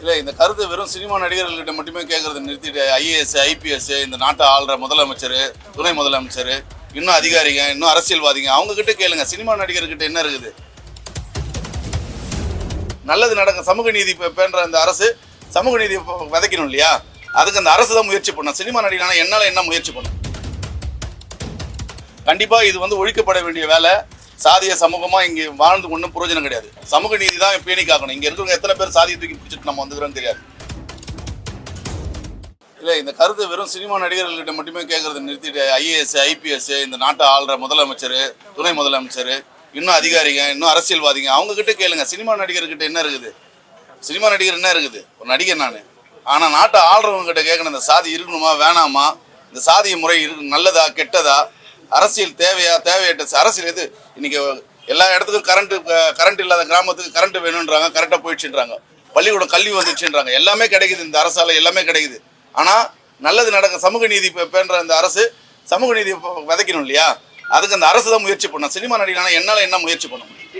இல்லை இந்த கருத்து வெறும் சினிமா நடிகர்கள்கிட்ட மட்டுமே கேட்கறத நிறுத்திட்டு ஐஏஎஸ் ஐபிஎஸ் இந்த நாட்டை ஆள்ற முதலமைச்சர் துணை முதலமைச்சர் இன்னும் அதிகாரிங்க இன்னும் அரசியல்வாதிங்க அவங்க கிட்ட கேளுங்க. சினிமா நடிகர்கிட்ட என்ன இருக்குது? நல்லது நடக்கும். சமூக நீதி பேன்ற இந்த அரசு சமூக நீதி விதைக்கணும் இல்லையா? அதுக்கு அந்த அரசு தான் முயற்சி பண்ணும் சினிமா நடிகர்னா என்னால் என்ன முயற்சி பண்ணும் கண்டிப்பாக இது வந்து ஒழிக்கப்பட வேண்டிய வேலை. சாதிய சமூகமா இங்க வாழ்ந்து ஒன்றும் பிரயோஜனம் கிடையாது. சமூக நீதி தான் பேணி காக்கணும் இங்க இருக்கிறவங்க எத்தனை பேர் சாதியை தூக்கி பிடிச்சிட்டு நம்ம வந்துக்கிறோம் தெரியாது. இல்லை இந்த கருத்து வெறும் சினிமா நடிகர்கள்கிட்ட மட்டுமே கேட்கறது நிறுத்திட்டு ஐஏஎஸ் ஐபிஎஸ் இந்த நாட்டை ஆள்ற முதலமைச்சர் துணை முதலமைச்சர் இன்னும் அதிகாரிங்க இன்னும் அரசியல்வாதிங்க அவங்க கிட்ட கேளுங்க. சினிமா நடிகர்கிட்ட என்ன இருக்குது? சினிமா நடிகர் என்ன இருக்குது? ஒரு நடிகர் நான். ஆனால் நாட்டை ஆள்றவங்க கிட்ட கேட்கணும் இந்த சாதி இருக்கணுமா வேணாமா? இந்த சாதிய முறை இருக்கு நல்லதா கெட்டதா? அரசியல் தேவையா தேவையற்ற அரசியல் எது? இன்னைக்கு எல்லா இடத்துக்கும் கரண்ட் கரண்ட் இல்லாத கிராமத்துக்கு கரண்ட் வேணுன்றாங்க கரெக்டாக போயிடுச்சுன்றாங்க. பள்ளிக்கூடம் கல்வி வந்துச்சுன்றாங்க எல்லாமே கிடைக்குது இந்த அரசால எல்லாமே கிடைக்குது. ஆனால் நல்லது நடக்க சமூக நீதி பே- பேணுற இந்த அரசு சமூக நீதி விதைக்கணும் இல்லையா? அதுக்கு அந்த அரசு தான் முயற்சி பண்ணும் சினிமா நடிகனா என்னால் என்ன முயற்சி பண்ண முடியும்?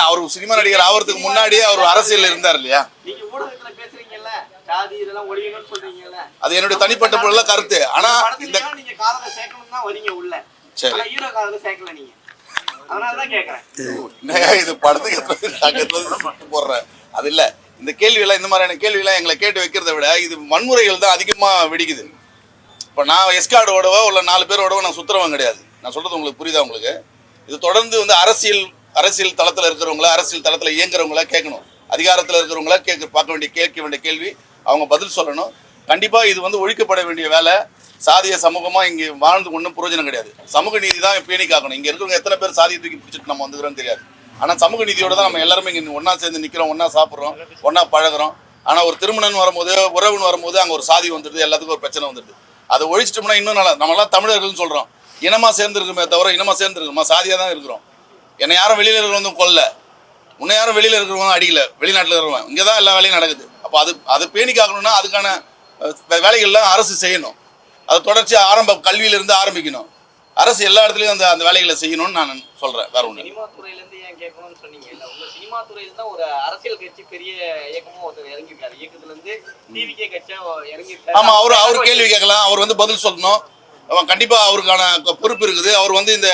அவர் சினிமா நடிகர் ஆகிறதுக்கு முன்னாடியே அவர் அரசியல் இருந்தார் இல்லையா? அது என்னுடைய தனிப்பட்ட முறையில் கருத்து. ஆனா இந்த நீங்க காதல சேர்க்கணும் தான் வரீங்க உள்ள? சரி. ஹீரோ காதல சேர்க்கல நீங்க. இது படத்துக்கு போடுறேன் அது இல்ல. இந்த கேள்வியெல்லாம் இந்த மாதிரியான கேள்வியெல்லாம் எங்களை கேட்டு வைக்கிறத விட இது வன்முறைகள் தான் அதிகமா வெடிக்குது. இப்போ நான் எஸ்கார்டு ஓடவோ இல்லை நாலு பேர் ஓடவோ நான் சுத்துறவன் கிடையாது. நான் சொல்றது உங்களுக்கு புரியுதா உங்களுக்கு? இது தொடர்ந்து வந்து அரசியல் அரசியல் தளத்தில் இருக்கிறவங்கள அரசியல் தளத்தில் இயங்குறவங்கள கேட்கணும். அதிகாரத்தில் இருக்கிறவங்கள கேட்க பார்க்க வேண்டிய கேட்க வேண்டிய கேள்வி அவங்க பதில் சொல்லணும். கண்டிப்பாக இது வந்து ஒழிக்கப்பட வேண்டிய வேலை. சாதிய சமூகமாக இங்கே வாழ்ந்து ஒன்றும் பிரயோஜனம் கிடையாது. சமூக நீதி தான் பேணி காக்கணும் இங்கே இருக்கிறவங்க எத்தனை பேர் சாதியை தூக்கி பிடிச்சிட்டு நம்ம வந்துக்கிறோம் தெரியாது. ஆனால் சமூக நீதியோட தான் நம்ம எல்லாருமே இங்கே ஒன்றா சேர்ந்து நிற்கிறோம் ஒன்றா சாப்பிட்றோம் ஒன்றா பழகுறோம். ஆனால் ஒரு திருமணம் வரும்போது உறவுன்னு வரும்போது அங்கே ஒரு சாதி வந்துடுது எல்லாத்துக்கும் ஒரு பிரச்சனை வந்துடுது அதை ஒழிச்சிட்டோம்னா இன்னும் நல்லா நம்மளாம் தமிழர்கள்னு சொல்கிறோம் இனமாக சேர்ந்துருக்குமே தவிர இனமாக சேர்ந்துருக்குமா. சாதியாக தான் இருக்கிறோம். என்னை யாரும் வெளியில் இருக்கிறவங்க கொல்ல. உன்னை யாரும் வெளியில் இருக்கிறவங்க அடிக்கல. வெளிநாட்டில் இருக்கிறவன். இங்கே தான் எல்லா வேலையும் நடக்குது. அப்போ அது அது பேணி காக்கணும்னா அதுக்கான வேலைகள்லாம் அரசு செய்யணும். அது தொடர்ச்சி ஆரம்ப கல்வியிலிருந்து ஆரம்பிக்கணும். அரசு எல்லா இடத்துலையும் அந்த அந்த வேலைகளை செய்யணும்னு நான் சொல்கிறேன் வேற ஒன்று சினிமா துறையில இருந்து ஏன் கேட்கணும்னு சொன்னீங்க? இல்ல உங்க சினிமா துறையில தான் ஒரு அரசியல் கட்சி பெரிய இயக்கமும் ஒருத்தர் இறங்கியிருக்காரு. இயக்கத்துல இருந்து டிவிகே கட்சியா இறங்கியிருக்காரு. ஆமாம் அவர் அவர் கேள்வி கேட்கலாம். அவர் வந்து பதில் சொல்லணும். அவன் கண்டிப்பாக அவருக்கான பொறுப்பு இருக்குது. அவர் வந்து இந்த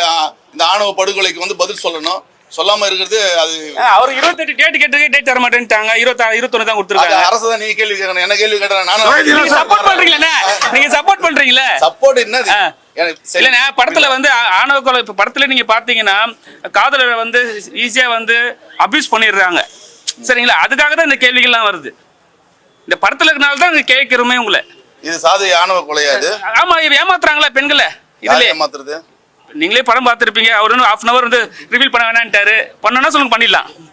இந்த ஆணவ படுகொலைக்கு வந்து பதில் சொல்லணும். சொல்லாமல் இருக்கிறது அது அவர் இருபத்தெட்டு டேட் கேட்டு டேட் தர மாட்டேன்ட்டாங்க. இருபத்தா இருபத்தொன்னு தான் கொடுத்துருக்காங்க. அரசு தான் நீ கேள்வி கேட்கணும். என்ன கேள்வி கேட்டேன் நீங்க நானும் சப்போர்ட் பண்றீங்களே நீங்க சப்போர்ட் பண்றீங்களே? சப்போர்ட் என்னது. இல்லைண்ணே படத்துல வந்து ஆணவ கொலை இப்ப படத்துல நீங்க பாத்தீங்கன்னா காதலரை வந்து ஈஸியா வந்து அபியூஸ் பண்ணிடுறாங்க. சரிங்களா? அதுக்காக தான் இந்த கேள்விகள்லாம் வருது. இந்த படத்துல இருக்கனால தான் கேட்கிறோமே உங்களை. இது சாதி ஆணவ கொலையா இது? ஆமா இது ஏமாத்துறாங்களா பெண்களை? இதுல ஏமாத்துறது? நீங்களே படம் பார்த்துருப்பீங்க. அவர் இன்னும் ஹாஃப் அன் அவர் வந்து ரிவீல் பண்ண வேணான்ட்டாரு பண்ணனா சொல்லுங்க பண்ணிடலாம்.